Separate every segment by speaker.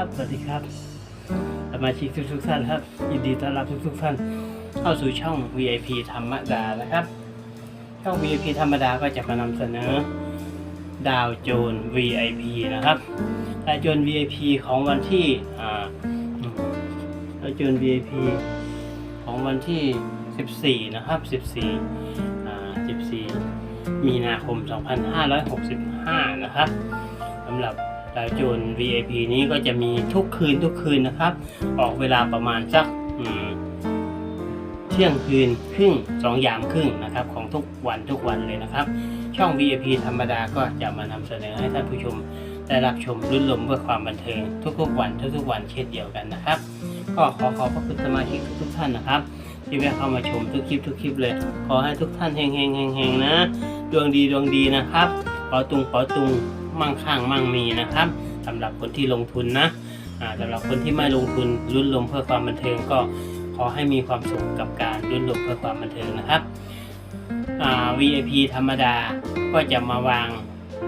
Speaker 1: ครับ สวัสดีครับ สมาชิกทุกๆท่านครับ ยินดีต้อนรับทุกๆท่านเข้าสู่ช่อง VIP ธรรมดานะครับ ช่อง VIP ธรรมดาก็จะมานำเสนอ ดาวโจน VIP นะครับ ดาวโจน VIP ของวันที่ดาวโจน VIP ของวันที่ 14 นะครับ 14อ่า14 มีนาคม 2565 นะครับสำหรับ ดาวโจน VIP นี้ก็จะมีทุกคืนทุกคืนนะครับ ออกเวลาประมาณสักเที่ยงคืนครึ่งสองยามครึ่งนะครับ ของทุกวันทุกวันเลยนะครับ ช่อง VIP ธรรมดาก็จะมานำเสนอให้ท่านผู้ชมได้รับชมรื่นรมเพื่อความบันเทิงทุกๆ วันทุกๆวันเช่นเดียวกันนะครับ ก็ขอขอบพระคุณสมาชิกทุกท่านนะครับ ที่แวะเข้ามาชมทุกคลิปทุกคลิปเลย ขอให้ทุกท่านเฮงเฮงเฮงเฮงๆนะ ดวงดีดวงดีนะครับปอตุงปอตุง มั่งคั่งมั่งมีนะครับสำหรับคนที่ลงทุนนะสำหรับคนที่ไม่ลงทุนลุ้นลมเพื่อความบันเทิงก็ขอให้มีความสุขกับการลุ้นลมเพื่อความบันเทิงนะครับ VIP ธรรมดาก็จะมาวาง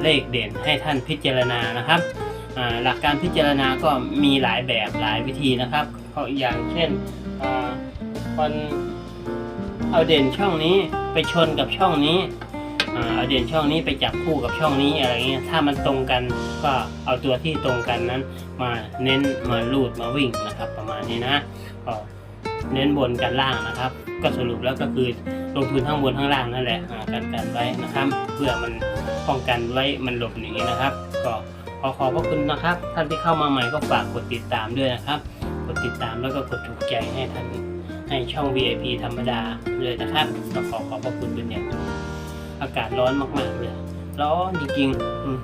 Speaker 1: เลขเด่นให้ท่านพิจารณานะครับหลักการพิจารณาก็มีหลายแบบหลายวิธีนะครับก็อย่างเช่นคนเอาเด่นช่องนี้ไปชนกับช่องนี้ เอาเด่นช่องนี้ไปจับคู่กับช่องนี้อะไรเงี้ย ถ้ามันตรงกันก็เอาตัวที่ตรงกันนั้นมาเน้นมาลูดมาวิ่งนะครับ ประมาณนี้นะก็เน้นบนกันล่างนะครับ ก็สรุปแล้วก็คือลงทุนทั้งบนทั้งล่างนั่นแหละอ่ากันกันไว้นะครับ เพื่อมันป้องกันไว้มันหลบหนีนะครับ ก็ขอขอบพระคุณนะครับ ท่านที่เข้ามาใหม่ก็ฝากกดติดตามด้วยนะครับ กดติดตามแล้วก็กดถูกใจให้ท่านให้ช่อง VIP ธรรมดาเลยนะครับก็ขอขอบพระคุณเป็นอย่างสูง อากาศร้อนมากๆเลยร้อนจริง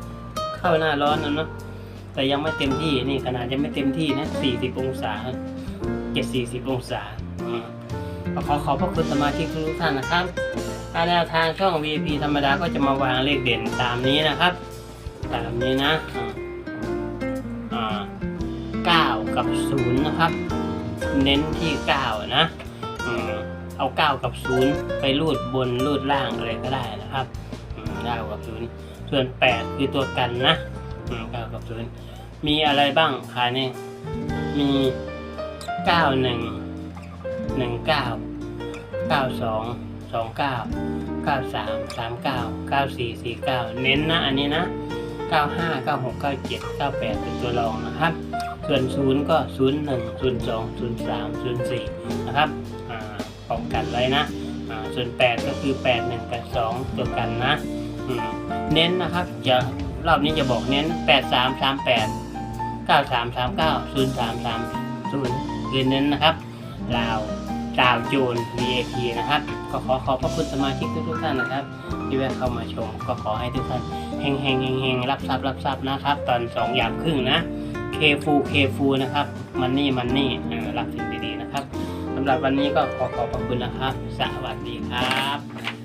Speaker 1: ๆเข้าหน้าร้อนแล้วเนะแต่ยังไม่เต็มที่นี่ขนาดยังไม่เต็มที่นะ40องศา7 40องศาอขอขอบพระคุณสมาชิกทุกท่านนะครับทางแนวทางช่อง VIP ธรรมดาก็จะมาวางเลขเด่นตามนี้นะครับ ตามนี้นะอ่าอ่าเก้ากับศูนย์นะครับ เน้นที่เก้านะ เอาเก้ากับศูนย์ไปรูดบนรูดล่างอะไรก็ได้นะครับอืมเก้ากับศูนย์ส่วนแปดคือตัวกันนะอืมเก้ากับศูนย์มีอะไรบ้างคะนี่มีเก้าหนึ่งหนึ่งเก้าเก้าสองสองเก้าเก้าสามสามเก้าเก้าสี่สี่เก้าเน้นนะอันนี้นะเก้าห้าเก้าหกเก้าเจ็ดเก้าแปดเป็นตัวรองนะครับ ส่วนศูนย์ก็ศูนย์หนึ่งศูนย์สองศูนย์สามศูนย์สี่นะครับ อ่า ป้องกันไว้นะส่วน 8 ก็คือ 8 1 8 2ตัวกันนะเน้นนะครับจะรอบนี้จะบอกเน้น 8 3 3 8 9 3 3 9 0 3 3 0คือเน้นนะครับลาวดาวโจน VIP นะครับ ก็ขอขอบพระคุณสมาชิกทุกท่านนะครับ ที่แวะเข้ามาชม ก็ขอให้ทุกท่านเฮงเฮงเฮงเฮงรับทรัพย์รับทรัพย์นะครับ ตอน2ยามครึ่งนะเคฟูเคฟูนะครับ มันนี่มันนี่รับสิ หรับวันนี้ก็ขอขอบพระคุณนะครับ สวัสดีครับ